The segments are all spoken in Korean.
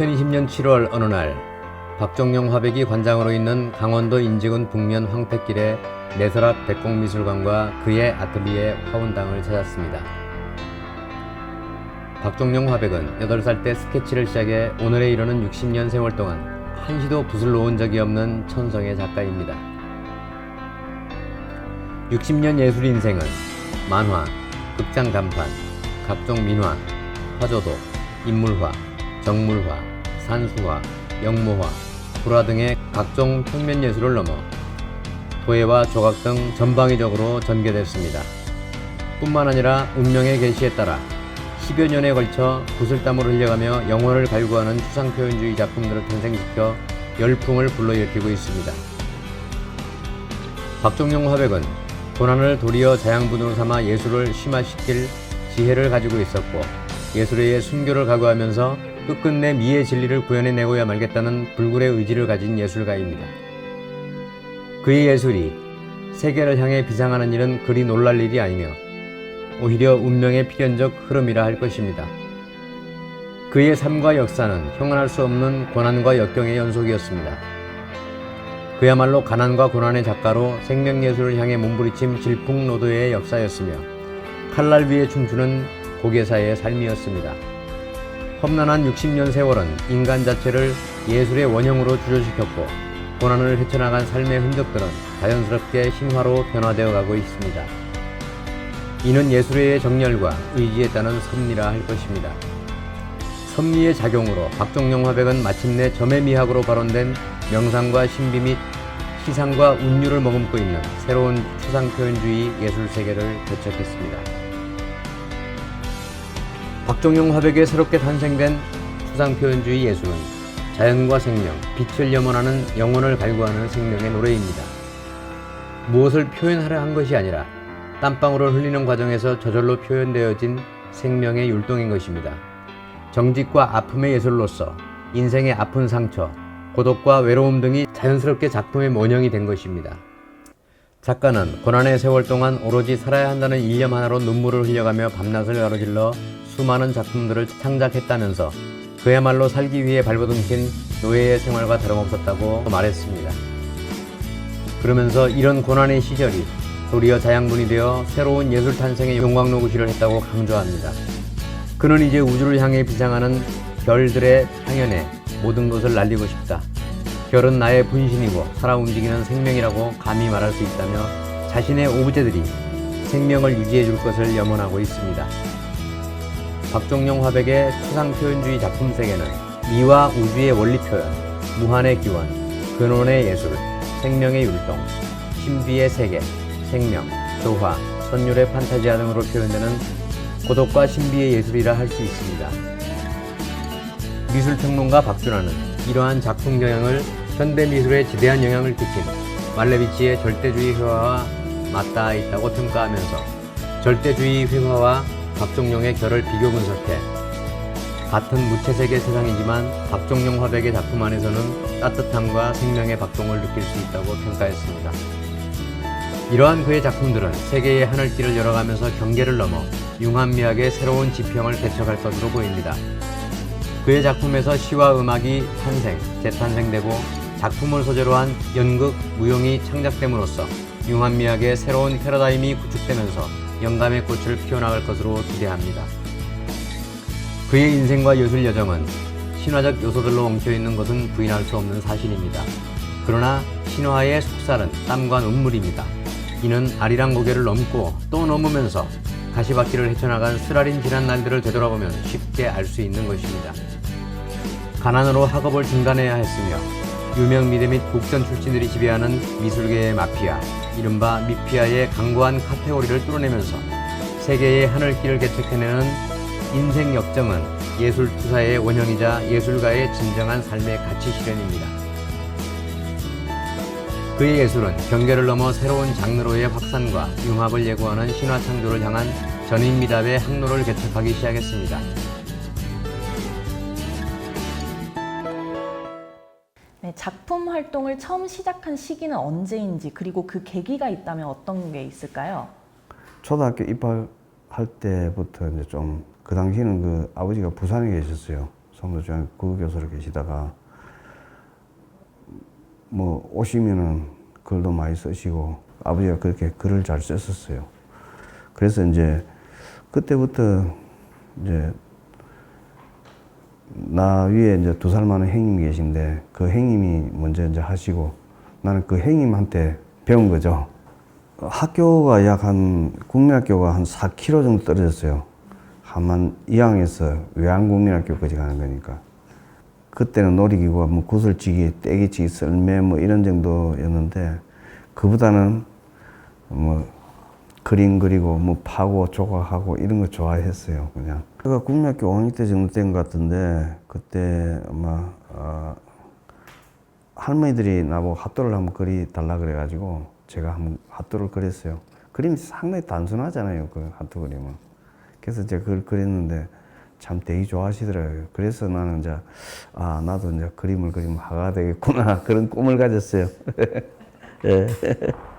2020년 7월 어느 날 박정영 화백이 관장으로 있는 강원도 인제군 북면 황택길에 내설학 백곡미술관과 그의 아틀리에 화운당을 찾았습니다. 박종용 화백은 8살 때 스케치를 시작해 오늘에 이르는 60년 세월 동안 한시도 붓을 놓은 적이 없는 천성의 작가입니다. 60년 예술 인생은 만화, 극장 간판, 각종 민화, 화조도, 인물화, 정물화, 산수화, 영모화, 불화 등의 각종 평면 예술을 넘어 도예와 조각 등 전방위적으로 전개됐습니다. 뿐만 아니라 운명의 계시에 따라 10여 년에 걸쳐 구슬땀을 흘려가며 영혼을 갈구하는 추상표현주의 작품들을 탄생시켜 열풍을 불러일으키고 있습니다. 박종용 화백은 고난을 도리어 자양분으로 삼아 예술을 심화시킬 지혜를 가지고 있었고 예술의 순교를 각오하면서 끝끝내 미의 진리를 구현해내고야 말겠다는 불굴의 의지를 가진 예술가입니다. 그의 예술이 세계를 향해 비상하는 일은 그리 놀랄 일이 아니며 오히려 운명의 필연적 흐름이라 할 것입니다. 그의 삶과 역사는 형언할 수 없는 고난과 역경의 연속이었습니다. 그야말로 가난과 고난의 작가로 생명예술을 향해 몸부리침 질풍노도의 역사였으며 칼날 위에 춤추는 고개사의 삶이었습니다. 험난한 60년 세월은 인간 자체를 예술의 원형으로 주저시켰고 고난을 헤쳐나간 삶의 흔적들은 자연스럽게 신화로 변화되어 가고 있습니다. 이는 예술의 정열과 의지에 따른 섭리라 할 것입니다. 섭리의 작용으로 박종영 화백은 마침내 점의 미학으로 발원된 명상과 신비 및 희상과 운율을 머금고 있는 새로운 추상표현주의 예술 세계를 개척했습니다. 박종용 화백에 새롭게 탄생된 추상표현주의 예술은 자연과 생명, 빛을 염원하는 영혼을 갈구하는 생명의 노래입니다. 무엇을 표현하려 한 것이 아니라 땀방울을 흘리는 과정에서 저절로 표현되어진 생명의 율동인 것입니다. 정직과 아픔의 예술로서 인생의 아픈 상처, 고독과 외로움 등이 자연스럽게 작품의 원형이 된 것입니다. 작가는 고난의 세월 동안 오로지 살아야 한다는 일념 하나로 눈물을 흘려가며 밤낮을 가로질러 수많은 작품들을 창작했다면서 그야말로 살기 위해 발버둥킨 노예의 생활과 다름없었다고 말했습니다. 그러면서 이런 고난의 시절이 도리어 자양분이 되어 새로운 예술 탄생의 용광로구시를 했다고 강조합니다. 그는 이제 우주를 향해 비상하는 별들의 향연에 모든 것을 날리고 싶다. 별은 나의 분신이고 살아 움직이는 생명이라고 감히 말할 수 있다며 자신의 오브제들이 생명을 유지해 줄 것을 염원하고 있습니다. 박종용 화백의 추상 표현주의 작품 세계는 미와 우주의 원리 표현, 무한의 기원, 근원의 예술, 생명의 율동, 신비의 세계, 생명, 조화, 선율의 판타지아 등으로 표현되는 고독과 신비의 예술이라 할 수 있습니다. 미술평론가 박준하는 이러한 작품 경향을 현대미술에 지대한 영향을 끼친 말레비치의 절대주의 회화와 맞닿아 있다고 평가하면서 절대주의 회화와 박종용의 결을 비교 분석해 같은 무채색의 세상이지만 박종용 화백의 작품 안에서는 따뜻함과 생명의 박동을 느낄 수 있다고 평가했습니다. 이러한 그의 작품들은 세계의 하늘길을 열어가면서 경계를 넘어 융합미학의 새로운 지평을 개척할 것으로 보입니다. 그의 작품에서 시와 음악이 탄생, 재탄생되고 작품을 소재로 한 연극, 무용이 창작됨으로써 융합미학의 새로운 패러다임이 구축되면서 영감의 꽃을 피워나갈 것으로 기대합니다. 그의 인생과 예술 여정은 신화적 요소들로 엉켜있는 것은 부인할 수 없는 사실입니다. 그러나 신화의 속살은 땀과 눈물입니다. 이는 아리랑 고개를 넘고 또 넘으면서 가시밭길을 헤쳐나간 쓰라린 지난 날들을 되돌아보면 쉽게 알 수 있는 것입니다. 가난으로 학업을 중단해야 했으며 유명 미대 및 국전 출신들이 지배하는 미술계의 마피아, 이른바 미피아의 강고한 카테고리를 뚫어내면서 세계의 하늘길을 개척해내는 인생 역정은 예술 투사의 원형이자 예술가의 진정한 삶의 가치 실현입니다. 그의 예술은 경계를 넘어 새로운 장르로의 확산과 융합을 예고하는 신화 창조를 향한 전인 미답의 항로를 개척하기 시작했습니다. 네, 작품 활동을 처음 시작한 시기는 언제인지 그리고 그 계기가 있다면 어떤 게 있을까요? 초등학교 입학할 때부터 이제 좀 그 당시에는 그 아버지가 부산에 계셨어요. 성도중앙 국어교사로 계시다가 뭐 오시면은 글도 많이 쓰시고 아버지가 그렇게 글을 잘 썼었어요. 그래서 이제 그때부터 이제 나 위에 이제 두 살 많은 형님이 계신데 그 형님이 먼저 이제 하시고 나는 그 형님한테 배운 거죠. 학교가 약 한 국민학교가 한 4km 정도 떨어졌어요. 하만 이항에서 외항국민학교까지 가는 거니까. 그때는 놀이기구가 뭐 구슬치기, 떼기치기, 썰매 뭐 이런 정도였는데 그보다는 뭐 그림 그리고 뭐 파고 조각하고 이런 거 좋아했어요 그냥. 제가 국민학교 5학년 때 정도 된 것 같은데 그때 아마 아, 할머니들이 나보고 핫도를 한번 그리 달라 그래가지고 제가 한번 핫도를 그렸어요. 그림이 상당히 단순하잖아요 그 핫도 그림은. 그래서 제가 그걸 그렸는데 참 되게 좋아하시더라고요. 그래서 나는 이제 아 나도 이제 그림을 그리면 화가 되겠구나 그런 꿈을 가졌어요. 네,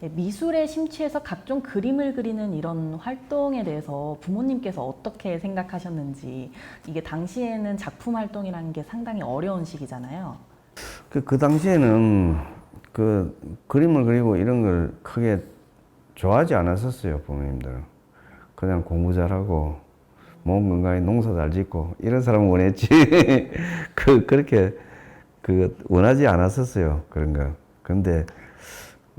미술에 심취해서 각종 그림을 그리는 이런 활동에 대해서 부모님께서 어떻게 생각하셨는지 이게 당시에는 작품 활동이라는 게 상당히 어려운 시기잖아요. 그, 그 당시에는 그 그림을 그리고 이런 걸 크게 좋아하지 않았었어요 부모님들은 그냥 공부 잘하고 몸 건강히 농사 잘 짓고 이런 사람 원했지. 그 그렇게 그 원하지 않았었어요 그런 거. 근데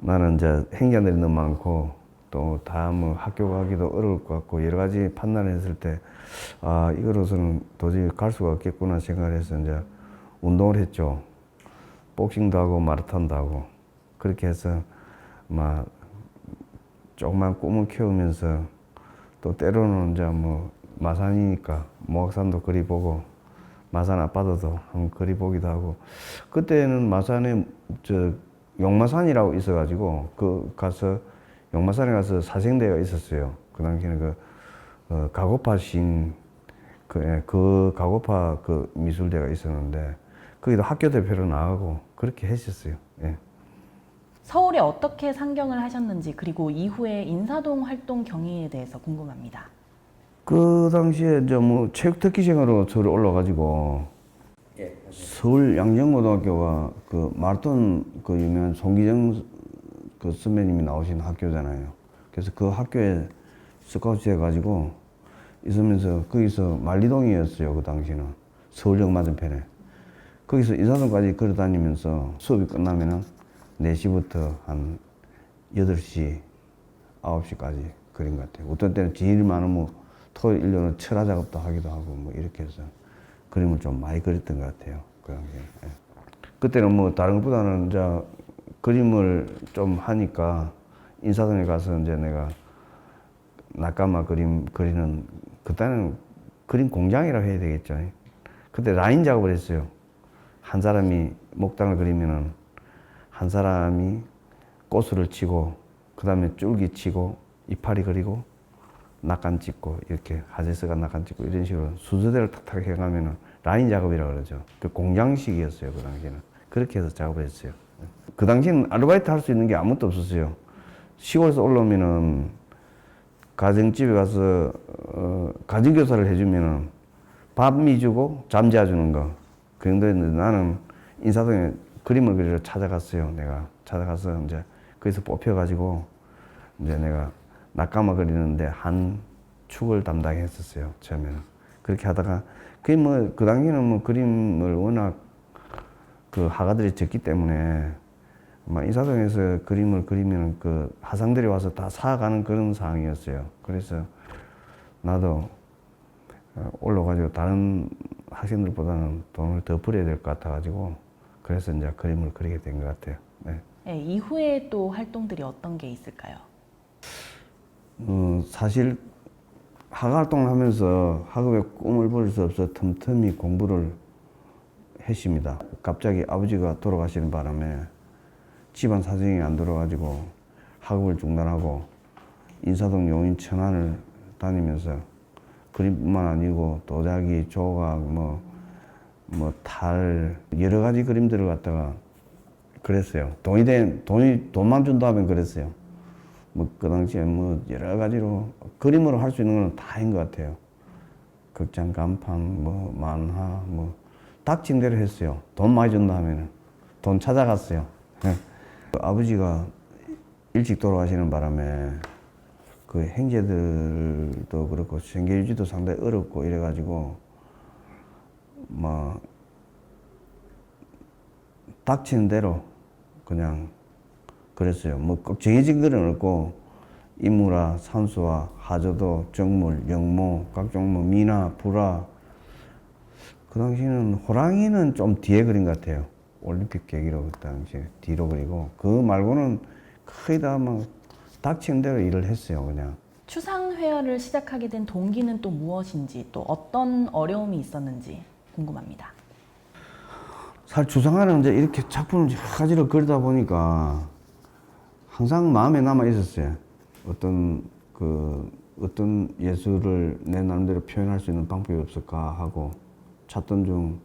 나는 이제 행자들이 너무 많고 또다뭐 학교 가기도 어려울 것 같고 여러 가지 판단을 했을 때 아 이거로서는 도저히 갈 수가 없겠구나 생각을 해서 이제 운동을 했죠. 복싱도 하고 마라톤도 하고 그렇게 해서 막 조그만 꿈을 키우면서 또 때로는 이제 뭐 마산이니까 모악산도 그리 보고 마산 아빠도도 한번 그리 보기도 하고 그때는 마산에 저 용마산이라고 있어가지고 그 가서 용마산에 가서 사생대가 있었어요. 그 당시에는 그 어, 가고파 신 그, 예, 그 가고파 그 미술대가 있었는데 거기도 학교 대표로 나가고 그렇게 했었어요. 예. 서울에 어떻게 상경을 하셨는지 그리고 이후에 인사동 활동 경위에 대해서 궁금합니다. 그 당시에 이제 뭐 체육 특기생으로 서울 올라가지고 서울 양정고등학교가 그 마라톤 그 유명한 송기정 그 선배님이 나오신 학교잖아요. 그래서 그 학교에 스카우트 해가지고 있으면서 거기서 말리동이었어요 그 당시는 서울역 맞은편에 거기서 인사동까지 걸어 다니면서 수업이 끝나면은 4시부터 한 8시, 9시까지 그린 것 같아요. 어떤 때는 제일 많으면 뭐 토요일, 일요일은 철화 작업도 하기도 하고 뭐 이렇게 해서 그림을 좀 많이 그렸던 것 같아요. 그 당시에. 예. 그때는 뭐 다른 것보다는 이제 그림을 좀 하니까 인사동에 가서 이제 내가 낙가마 그림 그리는 그때는 그림 공장이라고 해야 되겠죠. 그때 라인 작업을 했어요. 한 사람이 목당을 그리면은 한 사람이 꽃을 치고 그 다음에 줄기 치고 이파리 그리고 낙간 찍고 이렇게 하제스가 낙간 찍고 이런 식으로 순서대로 탁탁 해가면은 라인 작업이라고 그러죠. 그 공장식이었어요 그 당시에는 그렇게 해서 작업을 했어요. 그 당시에는 아르바이트 할 수 있는 게 아무것도 없었어요. 시골에서 올라오면은 가정집에 가서 어, 가정교사를 해주면은 밥미 주고 잠자 주는 거. 그 정도였는데 나는 인사동에 그림을 그리러 찾아갔어요. 내가 찾아가서 이제 거기서 뽑혀가지고 이제 내가 낙가마 그리는데 한 축을 담당했었어요. 처음에는 그렇게 하다가 그게 뭐 그 당시에는 뭐 그림을 워낙 그 화가들이 적기 때문에 막 인사동에서 그림을 그리면 그 화상들이 와서 다 사가는 그런 상황이었어요. 그래서 나도 어, 올라가지고 다른 학생들보다는 돈을 더 벌여야 될 것 같아가지고 그래서 이제 그림을 그리게 된 것 같아요. 네. 네, 이후에 또 활동들이 어떤 게 있을까요? 어, 사실 학업 활동을 하면서 학업에 꿈을 버릴 수 없어 틈틈이 공부를 했습니다. 갑자기 아버지가 돌아가시는 바람에 집안 사정이 안 들어가지고 학업을 중단하고 인사동 용인 천안을 다니면서 그림뿐만 아니고 도자기, 조각, 뭐, 뭐, 달, 여러 가지 그림들을 갖다가 그랬어요. 돈이 된, 돈이, 돈만 준다면 그랬어요. 뭐, 그 당시에 뭐, 여러 가지로 그림으로 할 수 있는 건 다인 것 같아요. 극장 간판, 뭐 만화, 뭐 닥친 대로 했어요. 돈 많이 준다 하면은 돈 찾아갔어요. 예. 그 아버지가 일찍 돌아가시는 바람에 그 형제들도 그렇고 생계 유지도 상당히 어렵고 이래가지고 뭐 닥치는 대로 그냥 그랬어요. 뭐 꼭 정해진 거는 없고 인무라, 산수와 하저도, 정물, 영모, 각종 뭐 미나, 불화. 그 당시에는 호랑이는 좀 뒤에 그린 것 같아요. 올림픽 계기로 그 당시에 뒤로 그리고 그 말고는 거의 다막 닥치는 대로 일을 했어요. 그냥. 추상 회화를 시작하게 된 동기는 또 무엇인지 또 어떤 어려움이 있었는지 궁금합니다. 사실 주상하는 이제 이렇게 작품을 여러 가지를 그리다 보니까 항상 마음에 남아 있었어요. 어떤 그 어떤 예술을 내 나름대로 표현할 수 있는 방법이 없을까 하고 찾던 중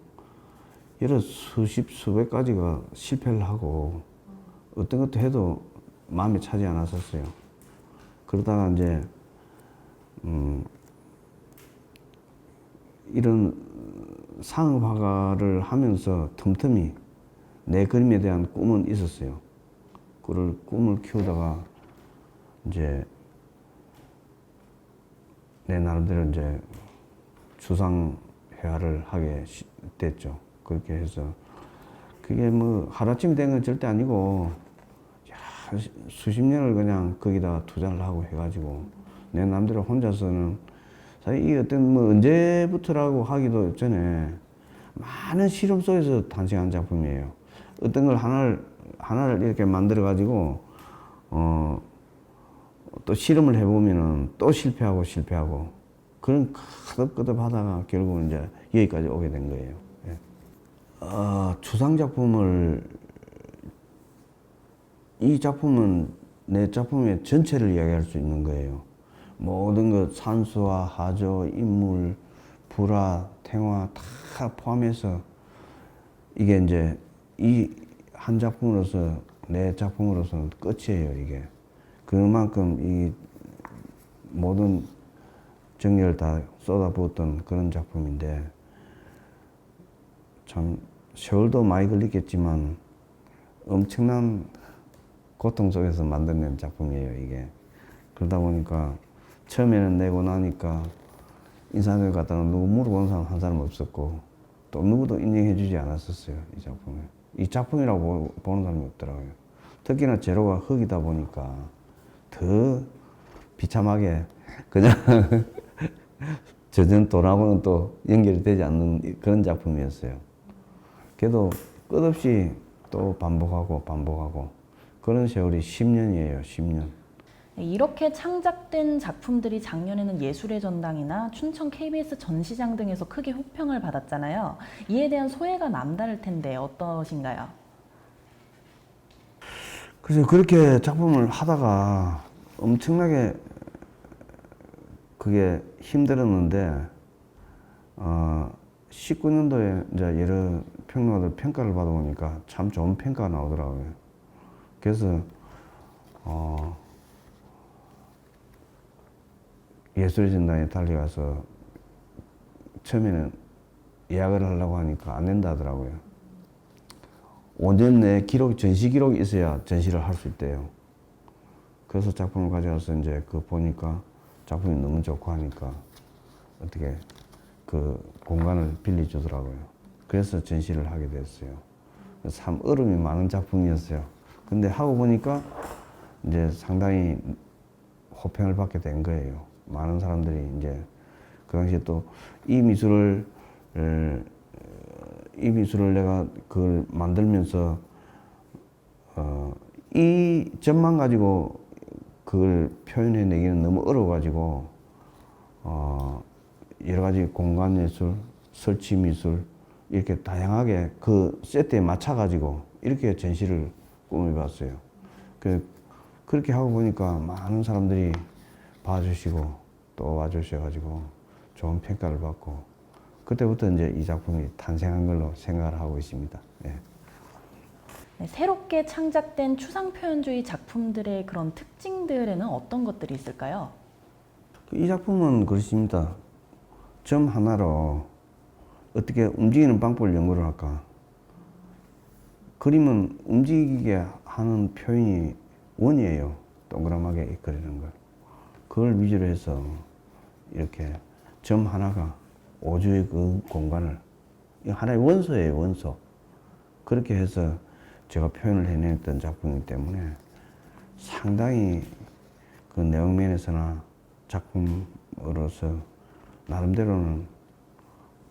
여러 수십 수백 가지가 실패를 하고 어떤 것도 해도 마음에 차지 않았었어요. 그러다가 이제 음 이런 상업 화가를 하면서 틈틈이 내 그림에 대한 꿈은 있었어요. 그를 꿈을 키우다가 이제 내 나름대로 이제 추상 회화를 하게 시- 됐죠. 그렇게 해서 그게 뭐 하루아침에 된건 절대 아니고 수십 년을 그냥 거기다 투자를 하고 해가지고 내 나름대로 혼자서는 사실 이 어떤 뭐 언제부터라고 하기도 전에 많은 실험 속에서 탄생한 작품이에요. 어떤 걸 하나를 하나를 이렇게 만들어 가지고 어, 또 실험을 해보면은 또 실패하고 실패하고 그런 거듭거듭 하다가 결국은 이제 여기까지 오게 된 거예요. 예. 어, 추상 작품을 이 작품은 내 작품의 전체를 이야기할 수 있는 거예요. 모든 것 산수와 하조, 인물, 불화, 태화 다 포함해서 이게 이제 이 한 작품으로서 내 작품으로서는 끝이에요 이게. 그만큼 이 모든 정열을 다 쏟아부었던 그런 작품인데 참 세월도 많이 걸리겠지만 엄청난 고통 속에서 만들어낸 작품이에요 이게. 그러다 보니까 처음에는 내고 나니까 인사를 갖다가 누구 물어보는 사람 한 사람 없었고 또 누구도 인정해 주지 않았었어요 이 작품에 이 작품이라고 보- 보는 사람이 없더라고요. 특히나 재료가 흙이다 보니까 더 비참하게 그냥 젖은 돌하고는 또 연결이 되지 않는 그런 작품이었어요. 그래도 끝없이 또 반복하고 반복하고 그런 세월이 10년이에요 10년 이렇게 창작된 작품들이 작년에는 예술의 전당이나 춘천 KBS 전시장 등에서 크게 호평을 받았잖아요. 이에 대한 소회가 남다를 텐데 어떠신가요? 그래서 그렇게 작품을 하다가 엄청나게 그게 힘들었는데 어 19년도에 이제 여러 평론가들 평가를 받아보니까 참 좋은 평가가 나오더라고요. 그래서 어 예술의 전당에 달려가서 처음에는 예약을 하려고 하니까 안 된다 하더라고요. 5년 내에 기록, 전시 기록이 있어야 전시를 할 수 있대요. 그래서 작품을 가져와서 이제 그 보니까 작품이 너무 좋고 하니까 어떻게 그 공간을 빌려주더라고요. 그래서 전시를 하게 됐어요. 참 어려움이 많은 작품이었어요. 근데 하고 보니까 이제 상당히 호평을 받게 된 거예요. 많은 사람들이 이제 그 당시에 또 이 미술을 에, 이 미술을 내가 그걸 만들면서 어, 이 점만 가지고 그걸 표현해 내기는 너무 어려워 가지고 어, 여러 가지 공간 예술, 설치 미술 이렇게 다양하게 그 세트에 맞춰 가지고 이렇게 전시를 꾸며봤어요. 그 그렇게 하고 보니까 많은 사람들이 봐주시고 또 와주셔가지고 좋은 평가를 받고 그때부터 이제 이 작품이 탄생한 걸로 생각을 하고 있습니다. 예. 네, 새롭게 창작된 추상 표현주의 작품들의 그런 특징들에는 어떤 것들이 있을까요? 이 작품은 그렇습니다. 점 하나로 어떻게 움직이는 방법을 연구를 할까? 그림은 움직이게 하는 표현이 원이에요. 동그랗게 그리는 걸. 그걸 위주로 해서 이렇게 점 하나가 오주의 그 공간을 이 하나의 원소예요, 원소. 그렇게 해서 제가 표현을 해냈던 작품이기 때문에 상당히 그 내용 면에서나 작품으로서 나름대로는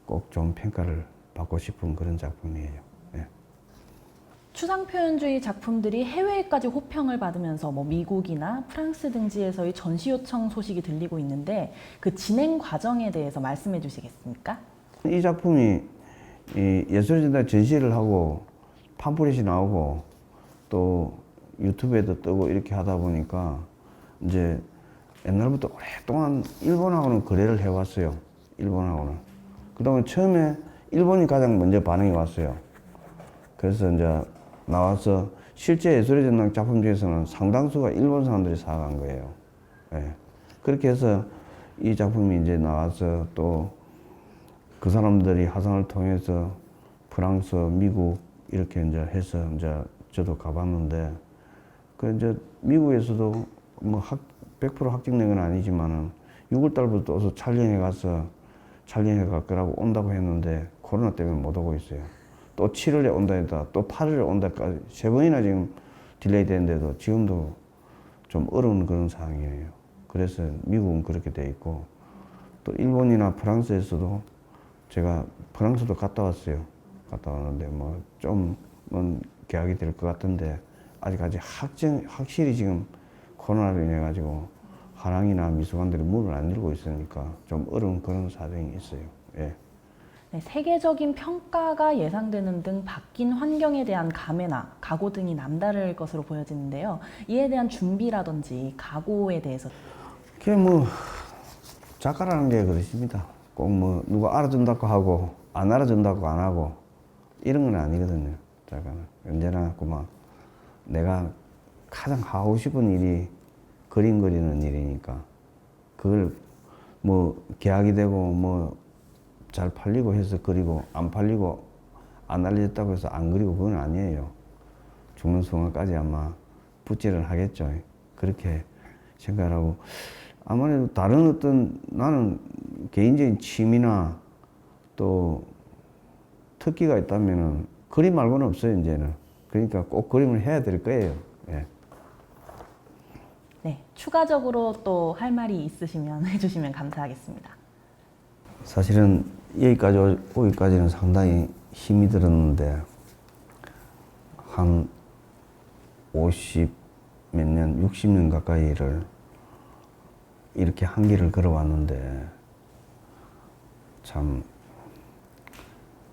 꼭 좋은 평가를 받고 싶은 그런 작품이에요. 예. 추상 표현주의 작품들이 해외에까지 호평을 받으면서 뭐 미국이나 프랑스 등지에서의 전시 요청 소식이 들리고 있는데 그 진행 과정에 대해서 말씀해 주시겠습니까? 이 작품이 이 예술전당 전시를 하고 팜플릿이 나오고 또 유튜브에도 뜨고 이렇게 하다 보니까 이제 옛날부터 오랫동안 일본하고는 거래를 해왔어요. 일본하고는. 그다음에 처음에 일본이 가장 먼저 반응이 왔어요. 그래서 이제 나와서 실제 예술의 전당 작품 중에서는 상당수가 일본 사람들이 사간 거예요. 예. 그렇게 해서 이 작품이 이제 나와서 또 그 사람들이 화상을 통해서 프랑스, 미국 이렇게 이제 해서 이제 저도 가봤는데 그 이제 미국에서도 뭐 학, 100% 확정된 건 아니지만은 6월 달부터 촬영해 가서 촬영해 갈 거라고 온다고 했는데 코로나 때문에 못 오고 있어요. 또 7월에 온다 했다, 또 8월에 온다까지 세 번이나 지금 딜레이 되는데도 지금도 좀 어려운 그런 상황이에요. 그래서 미국은 그렇게 돼 있고 또 일본이나 프랑스에서도 제가 프랑스도 갔다 왔어요. 갔다 왔는데 뭐좀뭐 계약이 될 것 같은데 아직까지 확정 확실히 지금 코로나로 인해 가지고 화랑이나 미술관들이 문을 안 열고 있으니까 좀 어려운 그런 사정이 있어요. 예. 네, 세계적인 평가가 예상되는 등 바뀐 환경에 대한 감회나 각오 등이 남다를 것으로 보여지는데요. 이에 대한 준비라든지 각오에 대해서 그게 뭐 작가라는 게 그렇습니다. 꼭 뭐 누가 알아준다고 하고 안 알아준다고 안 하고 이런 건 아니거든요. 작가는 언제나 그만 내가 가장 하고 싶은 일이 그림 그리는 일이니까 그걸 뭐 계약이 되고 뭐 잘 팔리고 해서 그리고 안 팔리고 안 알려졌다고 해서 안 그리고 그건 아니에요. 죽는 순간까지 아마 붓질을 하겠죠. 그렇게 생각하고 아무래도 다른 어떤 나는 개인적인 취미나 또 특기가 있다면은 그림 말고는 없어요 이제는 그러니까 꼭 그림을 해야 될 거예요. 예. 네, 추가적으로 또 할 말이 있으시면 해주시면 감사하겠습니다. 사실은 여기까지 오- 오기까지는 상당히 힘이 들었는데 한 50 몇 년, 60년 가까이를 이렇게 한 길을 걸어왔는데 참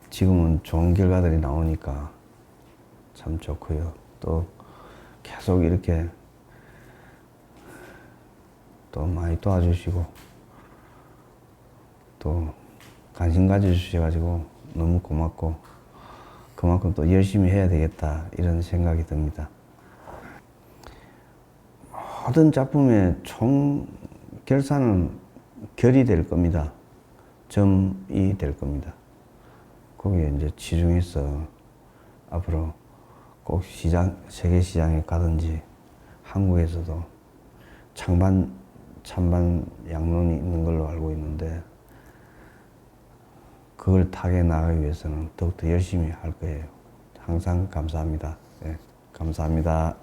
지금은 좋은 결과들이 나오니까 참 좋고요. 또 계속 이렇게 또 많이 도와주시고 또 관심 가져주셔가지고 너무 고맙고 그만큼 또 열심히 해야 되겠다 이런 생각이 듭니다. 모든 작품의 총 결산은 결이 될 겁니다. 점이 될 겁니다. 거기에 이제 치중해서 앞으로 꼭 시장, 세계 시장에 가든지 한국에서도 창반, 찬반 양론이 있는 걸로 알고 있는데 그걸 타게 나가기 위해서는 더욱더 열심히 할 거예요. 항상 감사합니다. 네, 감사합니다.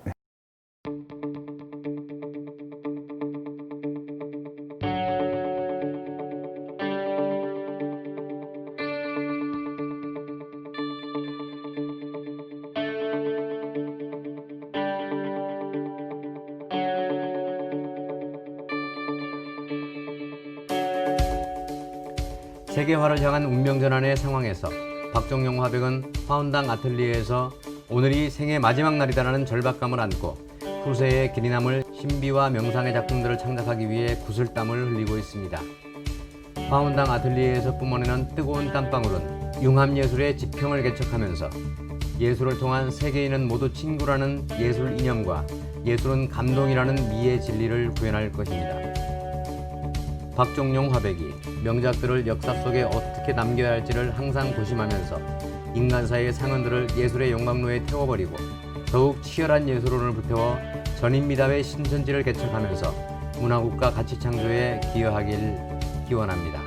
향한 운명전환의 상황에서 박정용 화백은 화운당 아틀리에에서 오늘이 생애 마지막 날이다라는 절박감을 안고 후세의 길이 남을 신비와 명상의 작품들을 창작하기 위해 구슬땀을 흘리고 있습니다. 화운당 아틀리에에서 뿜어내는 뜨거운 땀방울은 융합예술의 지평을 개척하면서 예술을 통한 세계인은 모두 친구라는 예술 이념과 예술은 감동이라는 미의 진리를 구현할 것입니다. 박종용 화백이 명작들을 역사 속에 어떻게 남겨야 할지를 항상 고심하면서 인간사의 상흔들을 예술의 용광로에 태워버리고 더욱 치열한 예술론을 불태워 전인미답의 신천지를 개척하면서 문화국가 가치 창조에 기여하길 기원합니다.